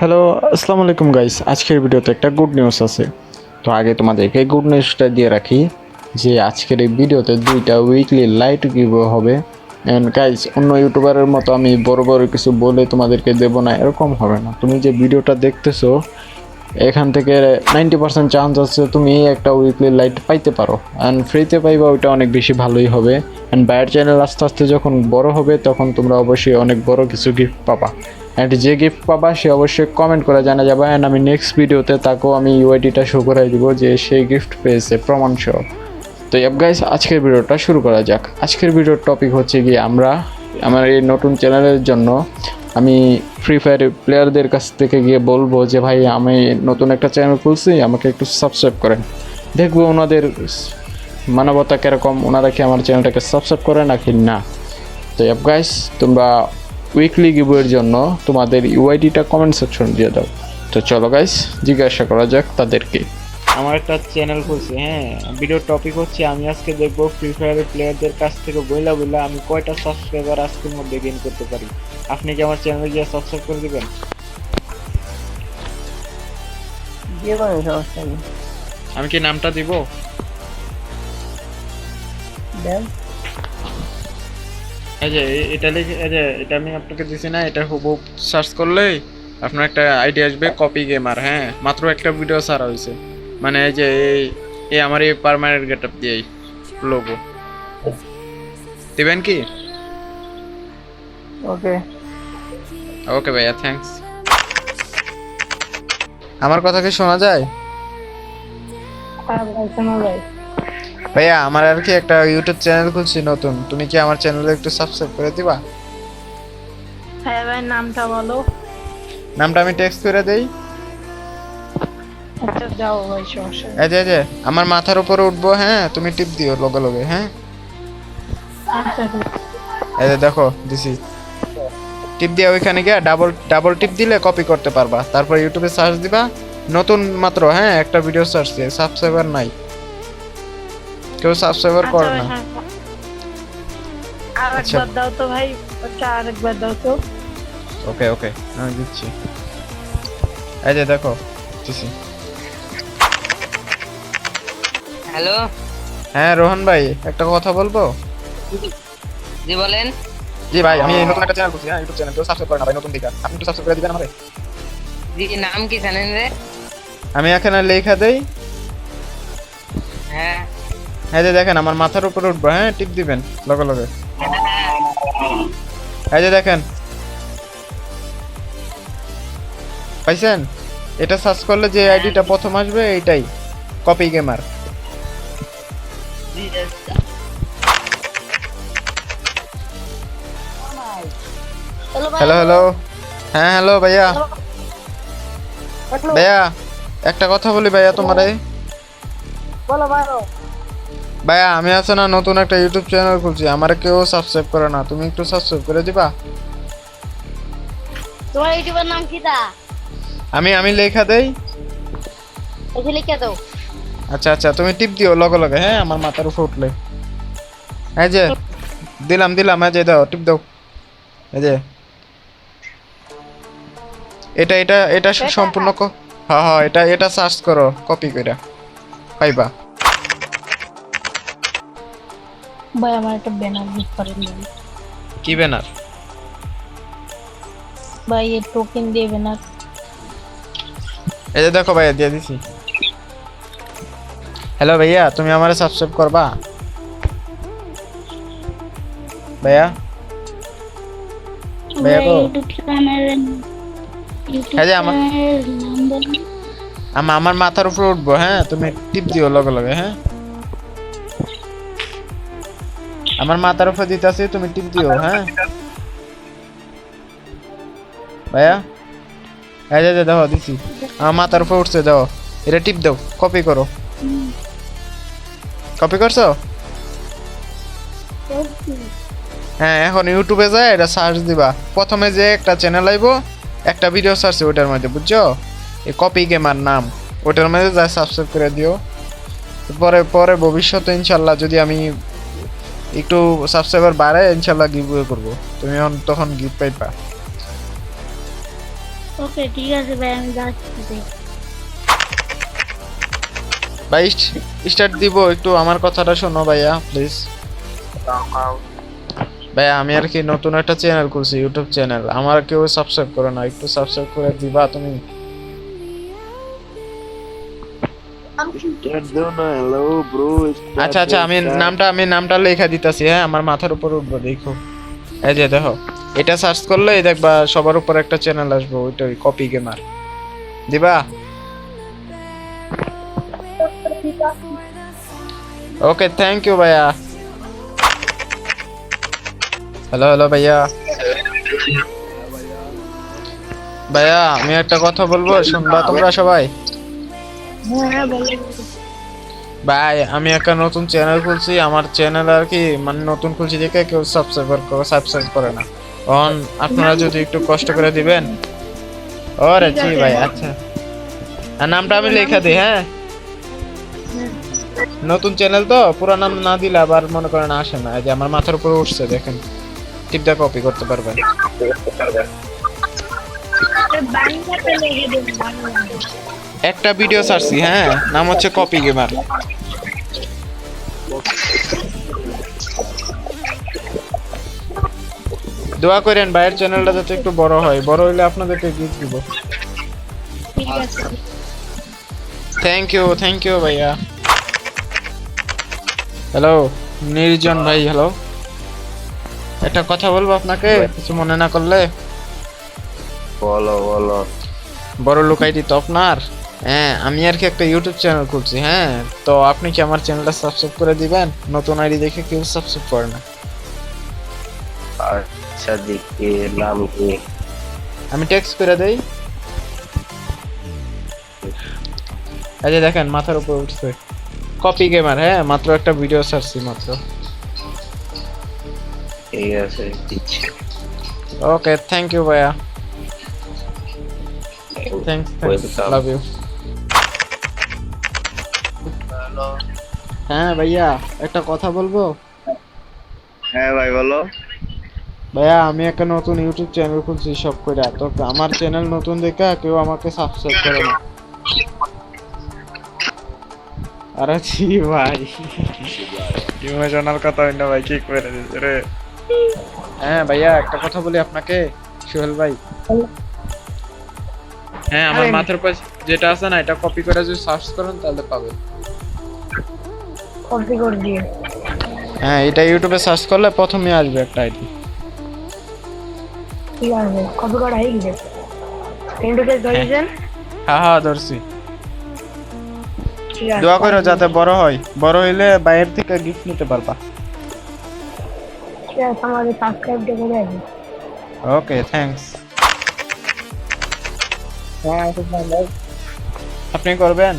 Hello আসসালামু আলাইকুম guys আজকের ভিডিওতে একটা গুড নিউজ আছে। তো আগে তোমাদেরকে গুড নিউজটা দিয়ে রাখি যে আজকের এই ভিডিওতে দুইটা উইকলি লাইট গিভ হবে। অ্যান্ড গাইস অন্য ইউটিউবারের মতো আমি বড় বড় কিছু বলে তোমাদেরকে দেবো না, এরকম হবে না। তুমি যে ভিডিওটা দেখতেছো, এখান থেকে নাইনটি পার্সেন্ট চান্স আছে তুমি একটা উইকলি লাইট পাইতে পারো। অ্যান্ড ফ্রিতে পাইবা, ওইটা অনেক বেশি ভালোই হবে। অ্যান্ড বাইরের চ্যানেল আস্তে আস্তে যখন বড় হবে, তখন তোমরা অবশ্যই অনেক বড় কিছু গিফট পাবা। অ্যান্ড যে গিফট পাবা, সে অবশ্যই কমেন্ট করে জানা যাবে। অ্যান্ড আমি নেক্সট ভিডিওতে তাকেও আমি ইউআইডিটা শো করে দিব যে সেই গিফট পেয়েছে প্রমাণ সহ। তো ইয়াব গাইস আজকের ভিডিওটা শুরু করা যাক। আজকের ভিডিওর টপিক হচ্ছে গিয়ে আমরা, আমার এই নতুন চ্যানেলের জন্য আমি ফ্রি ফায়ার প্লেয়ারদের কাছ থেকে গিয়ে বলব যে, ভাই, আমি নতুন একটা চ্যানেল খুলছি, আমাকে একটু সাবস্ক্রাইব করেন। দেখব ওনাদের মানবতা কীরকম, ওনারা কি আমার চ্যানেলটাকে সাবস্ক্রাইব করে নাকি না। তো ইয়াব গাইস তোমরা উইকলি গিভের জন্য তোমাদের ইউআইডিটা কমেন্ট সেকশন দিয়ে দাও। তো চলো গাইস জিজ্ঞাসা করা যাক তাদেরকে। আমার একটা চ্যানেল খুলছে হ্যাঁ ভিডিও টপিক হচ্ছে আমি আজকে দেখব ফ্রি ফায়ারের প্লেয়ারদের কাছ থেকে বইলা বইলা আমি কয়টা সাবস্ক্রাইবার আজকের মধ্যে গেইন করতে পারি। আপনি কি আমার চ্যানেলে গিয়ে সাবস্ক্রাইব করে দিবেন? দিয়ে কোনো সমস্যা নেই। আমি কি নামটা দিব? দেন। এই যে এ- এটা লিখে এই যে এটা আমি আপনাকে দিছি না এটা হুবহু সার্চ করলেই আপনার একটা আইডিয়া আসবে কপি গেমার হ্যাঁ? মাত্র একটা ভিডিও ছাড়া হয়েছে মানে এই যে এই এই আমার এই পার্মানেন্ট গেট আপ দিয়েই লোগো দিবেন কি? ওকে ওকে ভাইয়া থ্যাঙ্কস আমার কথা কি শোনা যায়? আর ভাই শোনো ভাই ভাইয়া আমার আর কি একটা ইউটিউব চ্যানেল খুলছি নতুন। তুমি কি আমার চ্যানেলে একটু সাবস্ক্রাইব করে দিবা? হ্যাঁ ভাই নামটা বলো। নামটা আমি টেক্সট করে দেই। আচ্ছা যাও ভাই সমস্যা এই যে যে আমার মাথার উপরে উঠবো হ্যাঁ? তুমি টিপ দিও লগে লগে হ্যাঁ? আচ্ছা এই যে দেখো দিছি। টিপ দিয়ে ওইখানে গিয়ে ডাবল ডাবল টিপ দিলে কপি করতে পারবা। তারপর ইউটিউবে সার্চ দিবা। নতুন মাত্র হ্যাঁ? একটা ভিডিও সার্চ দিয়ে সাবস্ক্রাইবার নাই। কেউ সাবস্ক্রাইবার করে না। আচ্ছা। আরেকবার দাও তো ভাই আচ্ছা আরেকবার দাও তো। ওকে ওকে আমি দিচ্ছি। এই যে দেখো দিছি হ্যালো? হ্যাঁ রোহন ভাই একটা কথা বলব? জি বলেন। জি ভাই আমি নতুন একটা চ্যানেল করছি হ্যাঁ ইউটিউব চ্যানেল তো সাবস্ক্রাইব করে না ভাই নতুন দিকা। আপনি একটু সাবস্ক্রাইব করে দিবেন আমারে জি নাম কি জানেন রে? আমি এখানে লেখা দেই। হ্যাঁ। এই যে দেখেন আমার মাথার উপরে উঠবো। হ্যাঁ টিপ দিবেন লগে লগে। এই যে দেখেন। পাইছেন? এটা সার্চ করলে যে আইডিটা প্রথম আসবে এইটাই। Copy gamer. হ্যালো হ্যালো হ্যাঁ হ্যালো ভাইয়া। ভাইয়া একটা কথা বলি ভাইয়া তোমারে। বলো বলো। ভাইয়া আমি আছে না নতুন একটা ইউটিউব চ্যানেল খুলছি। আমার কেউ সাবস্ক্রাইব করে না। তুমি একটু সাবস্ক্রাইব করে দিবা? তোমার ইউটিউবের নাম কি তা? আমি আমি লেখা দেই। এসে লিখে দাও। আচ্ছা আচ্ছা তুমি টিপ দিও লগে লগে। হ্যাঁ আমার মাথার উপর উঠলে। এই যে দিলাম দিলাম এই যে দাও টিপ দাও। এই যে। এটা এটা এটা সম্পূর্ণ ক- হ্যাঁ হ্যাঁ এটা এটা সার্চ করো কপি কইরা। পাইবা। ভাই আমার একটা ব্যানার বুক করেন ভাই। কি ব্যানার ভাই এই টোকেন দিয়ে ব্যানার এই যে দেখো ভাইয়া দিয়ে দিছি। হ্যালো ভাইয়া তুমি আমারে সাবস্ক্রাইব করবা? ভাইয়া? ভাইয়া গো। এই যে আমার আমা- আমার মাথার উপর উঠবো হ্যাঁ? তুমি টিপ দিও লগে লগে হ্যাঁ? আমার মাথার উপর দিতেছি তুমি টিপ দিও হ্যাঁ? ভাইয়া? এই যে দেখো দিছি। আমার মাথার উপর উঠছে দাও। এটা টিপ দাও কপি করো। কপি করছ? হ্যাঁ এখন ইউটিউবে যায় এটা সার্চ দিবা। প্রথমে যে একটা চ্যানেল আইবো একটা ভিডিও সার্চ ওটার মধ্যে বুঝছ? এই কপি গেমার নাম ওটার মধ্যে যা সাবস্ক্রাইব করে দিও। পরে পরে ভবিষ্যতে ইনশাল্লাহ যদি আমি একটু সাবস্ক্রাইবার বাড়ে ইনশাল্লাহ গিভ করব। তুমি এখন তখন গিফট পাইবা। ওকে ঠিক আছে ভাই আমি যাচ্ছি ভাই স্টার্ট দিব একটু আমার কথাটা শোনো ভাইয়া প্লিজ ভাইয়া আমি আর কি নতুন একটা চ্যানেল খুলছি ইউটিউব চ্যানেল আমার কেউ সাবস্ক্রাইব করো না একটু সাবস্ক্রাইব করে দিবা তুমি। আচ্ছা আচ্ছা আমি নামটা আমি নামটা লেখা দিতেছি হ্যাঁ আমার মাথার উপর উঠবো দেখো। এই যে দেখো এটা সার্চ করলে দেখবা সবার উপর একটা চ্যানেল আসবে ওইটা কপি গেমার দিবা? ওকে থ্যাংক ইউ ভাইয়া। হ্যালো হ্যালো ভাইয়া। ভাইয়া আমি একটা কথা বলব শুনবা তোমরা সবাই? ভাই আমি একটা নতুন চ্যানেল খুলছি। আমার চ্যানেল আর কি মানে নতুন খুলছি দেখে কেউ সাবস্ক্রাইব করে সাবস্ক্রাইব করে না। অন আপনারা যদি একটু কষ্ট করে দিবেন। ওরে জি ভাই আচ্ছা। আর নামটা আমি লেখা দিই হ্যাঁ? নতুন চ্যানেল তো পুরো নাম না দিলে আবার মনে করেন আসে না। এই যে আমার মাথার উপরে উঠছে দেখেন। টিপটা কপি করতে পারবেন। বাংলা একটা ভিডিও ছাড়ছি হ্যাঁ? নাম হচ্ছে কপি গেমার দোয়া করেন ভাইয়ের চ্যানেলটা যাতে একটু বড় হয়। বড় হইলে আপনাদেরকে গিফট দিব। থ্যাংক ইউ থ্যাংক ইউ ভাইয়া। হ্যালো নির্জন ভাই হ্যালো একটা কথা বলব আপনাকে কিছু মনে না করলে? বলো বলো। বড় লোক আইডি তো আপনার। হ্যাঁ আমি আর কি একটা ইউটিউব চ্যানেল খুলছি হ্যাঁ। তো আপনি কি আমার চ্যানেলটা সাবস্ক্রাইব করে দিবেন? নতুন আইডি দেখে কেউ সাবস্ক্রাইব করে না। আচ্ছা দেখি নাম কি? আমি টেক্সট করে দেই। যে দেখেন মাথার উপর উঠছে। কপি গেমার হ্যাঁ মাত্র একটা ভিডিও ছাড়ছি মাত্র। ঠিক আছে দিচ্ছি। ওকে থ্যাংক ইউ ভাইয়া। Thanks thanks Welcome. Love you হ্যাঁ ভাইয়া একটা কথা বলব? হ্যাঁ ভাই বলো। ভাইয়া আমি একটা নতুন ইউটিউব চ্যানেল খুলছি সব করে তো আমার চ্যানেল নতুন দেখে কেউ আমাকে সাবস্ক্রাইব করে না। আরে ছি ভাই। ইমোশনাল কথা হইল ভাই কি করে দিছে রে? হ্যাঁ ভাইয়া একটা কথা বলি আপনাকে সোহেল ভাই। হ্যাঁ আমার মাথার উপর যেটা আছে না এটা কপি করে যদি সার্চ করেন তাহলে পাবেন। করে দিয়ে। হ্যাঁ এটা ইউটিউবে সার্চ করলে প্রথমে আসবে একটা আইডি ঠিক আছে হয়ে গেছে? ইন্টারফেস ধরেছেন? হ্যাঁ হ্যাঁ ধরছি। দোয়া করো যাতে বড় হয়। বড় হইলে বাইরের থেকে গিফট নিতে পারবা। আমাদের করে ওকে থ্যাঙ্কস হ্যাঁ আপনি করবেন?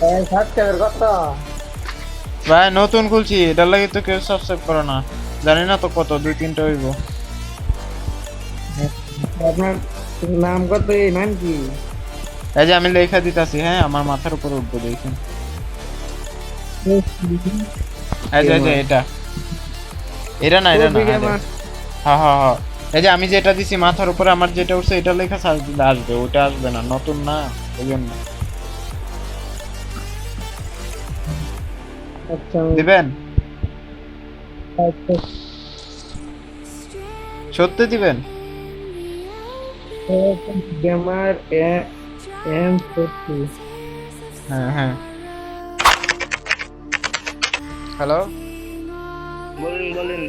সাবস্ক্রাইবের কত ভাই নতুন খুলছি এটার লাগে তো কেউ সাবস্ক্রাইব করো না। জানি না তো কত দুই তিনটা হইব। আপনার নাম কত এই নাম কি? এই যে আমি লেখা দিতাছি হ্যাঁ আমার মাথার উপর উঠবো দেখুন। এই যে এটা। এটা না এটা না হ্যাঁ হ্যাঁ হ্যাঁ এই যে আমি যেটা দিছি মাথার উপরে আমার যেটা উঠছে এটা লেখা সার্চ দিলে আসবে ওটা আসবে না নতুন না ওই জন্য। দিবেন? আচ্ছা। সত্যি দিবেন? গেমার এম ফোরটি হ্যাঁ হ্যাঁ। হ্যালো? বলেন বলেন।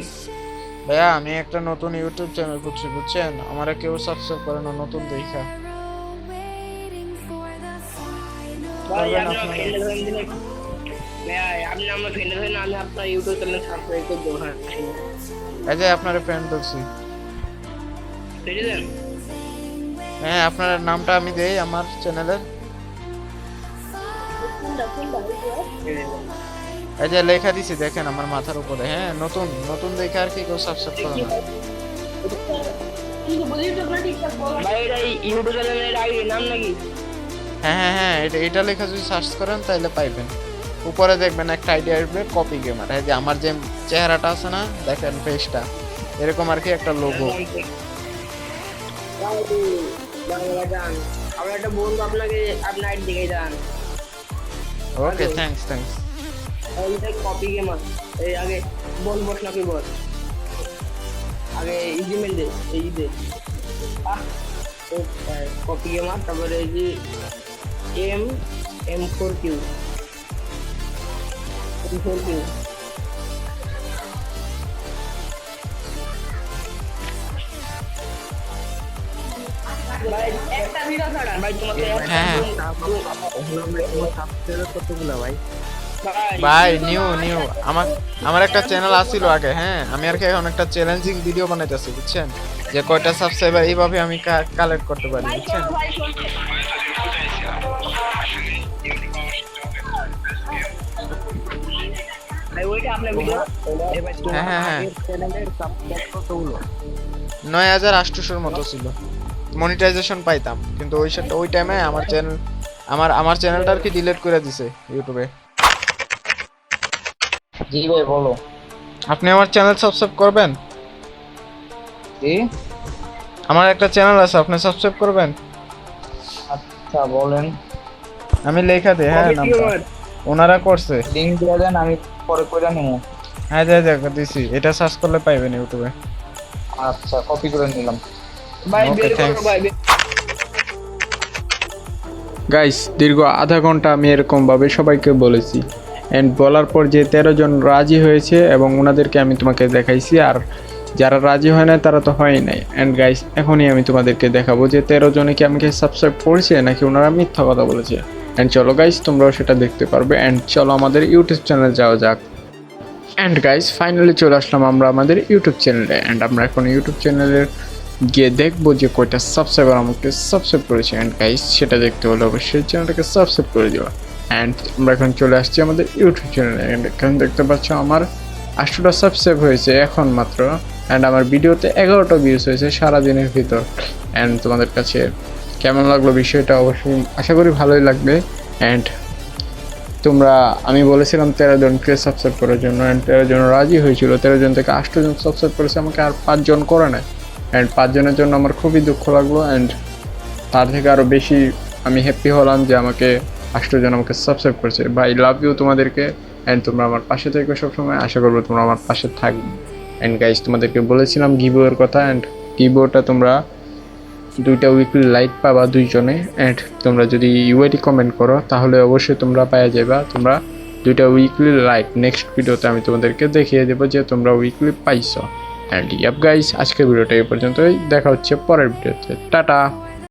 ভাইয়া আমি একটা নতুন ইউটিউব চ্যানেল খুলছি বুঝছেন? আমারে কেউ সাবস্ক্রাইব করে না নতুন দেখা। ভাই আপনি আমার ফ্রেন্ড আমি আপনার ইউটিউব চ্যানেল সাবস্ক্রাইব করে হ্যাঁ আপনার ফ্রেন্ড বলছি। হ্যাঁ আপনার নামটা আমি দেই আমার চ্যানেলের এই যে লেখা দিছি দেখেন আমার মাথার উপরে। হ্যাঁ নতুন নতুন দেখে আর কি কেউ সাবস্ক্রাইব করে না। হ্যাঁ হ্যাঁ হ্যাঁ এটা এটা লেখা যদি সার্চ করেন তাহলে পাইবেন। উপরে দেখবেন একটা আইডিয়া আসবে কপি গেমার এই যে আমার যে চেহারাটা আছে না দেখেন ফেসটা এরকম আর কি একটা লোগো আমার একটা বন্ধু আপনাকে আপনার দিকে যান ওকে থ্যাঙ্কস থ্যাঙ্কস এইটা কপি গেমার এই আগে বল বস নাকি বল আগে ইজিমেল দে এই দে। আহ কপি গেমার তারপরে এই যে M M four Q four ভাই, নিউ নিউ। আমার আমার একটা চ্যানেল আসছিল আগে হ্যাঁ? আমি আর কি এখন একটা চ্যালেঞ্জিং ভিডিও বানাইতেছি, বুঝছেন? যে কয়টা সাবস্ক্রাইবার এইভাবে আমি কালেক্ট করতে পারি, বুঝছেন? নয় হাজার আটশোশোর মতো ছিল। মনিটাইজেশন পাইতাম কিন্তু ওই ওই টাইমে আমার চ্যানেল আমার আমার চ্যানেলটা আর কি ডিলিট করে দিছে ইউটিউবে জি ভাই বলো। আপনি আমার চ্যানেল সাবস্ক্রাইব করবেন? জি আমার একটা চ্যানেল আছে আপনি সাবস্ক্রাইব করবেন? আচ্ছা বলেন। আমি লেখা দিই হ্যাঁ নামটা। ওনারা করছে। লিঙ্ক দিয়ে দেন আমি পরে করে নেব হ্যাঁ দেখ দেখ দিছি। এটা সার্চ করলে পাইবেন ইউটিউবে। আচ্ছা কপি করে নিলাম। ভাই বের করো. ভাই গাইস দীর্ঘ আধা ঘণ্টা আমি এরকমভাবে সবাইকে বলেছি। অ্যান্ড বলার পর যে তেরো জন রাজি হয়েছে এবং ওনাদেরকে আমি তোমাকে দেখাইছি আর যারা রাজি হয় না তারা তো হয় নাই। অ্যান্ড গাইস এখনই আমি তোমাদেরকে দেখাবো যে তেরো জনে কি আমাকে সাবস্ক্রাইব করেছে নাকি ওনারা মিথ্যা কথা বলেছে। অ্যান্ড চলো গাইস তোমরাও সেটা দেখতে পারবে। অ্যান্ড চলো আমাদের ইউটিউব চ্যানেল যাওয়া যাক। অ্যান্ড গাইস ফাইনালি চলে আসলাম আমরা আমাদের ইউটিউব চ্যানেলে অ্যান্ড আমরা এখন ইউটিউব চ্যানেলের গিয়ে দেখব যে কয়টা সাবস্ক্রাইবার আমাকে সাবস্ক্রাইব করেছে। অ্যান্ড গাইস সেটা দেখতে হলে অবশ্যই চ্যানেলটাকে সাবস্ক্রাইব করে দিও অ্যান্ড আমরা এখন চলে আসছি আমাদের ইউটিউব চ্যানেলে অ্যান্ড এখানে দেখতে পাচ্ছ আমার আটশোটা সাবস্ক্রাইব হয়েছে এখন মাত্র। অ্যান্ড আমার ভিডিওতে এগারোটা ভিউজ হয়েছে সারাদিনের ভিতর। অ্যান্ড তোমাদের কাছে কেমন লাগল বিষয়টা অবশ্যই আশা করি ভালোই লাগবে। অ্যান্ড তোমরা, আমি বলেছিলাম তেরো জনকে সাবস্ক্রাইব করার জন্য অ্যান্ড তেরো জন রাজি হয়েছিল, তেরো জন থেকে আটশো জন সাবস্ক্রাইব করেছে, আমাকে আর পাঁচজন করে নেয় অ্যান্ড পাঁচজনের জন্য আমার খুবই দুঃখ লাগল অ্যান্ড তার থেকে আরও বেশি আমি হ্যাপি হলাম যে আমাকে আটশো জন আমাকে সাবস্ক্রাইব করেছে। ভাই লাভ ইউ তোমাদেরকে অ্যান্ড তোমরা আমার পাশে থেকে সবসময়। আশা করব তোমরা আমার পাশে থাকবে। অ্যান্ড গাইজ তোমাদেরকে বলেছিলাম গিবোয়ের কথা অ্যান্ড গিবোটা তোমরা দুইটা উইকলি লাইট পাবা দুইজনে অ্যান্ড তোমরা যদি ইউআইডি কমেন্ট করো, তাহলে অবশ্যই তোমরা পাওয়া যাবা তোমরা দুইটা উইকলি লাইট নেক্সট ভিডিওতে আমি তোমাদেরকে দেখিয়ে দেবো যে তোমরা উইকলি পাইছো। অ্যান্ড ইয়াপ গাইস আজকের ভিডিওটা এই পর্যন্তই। দেখা হচ্ছে পরের ভিডিওতে টাটা!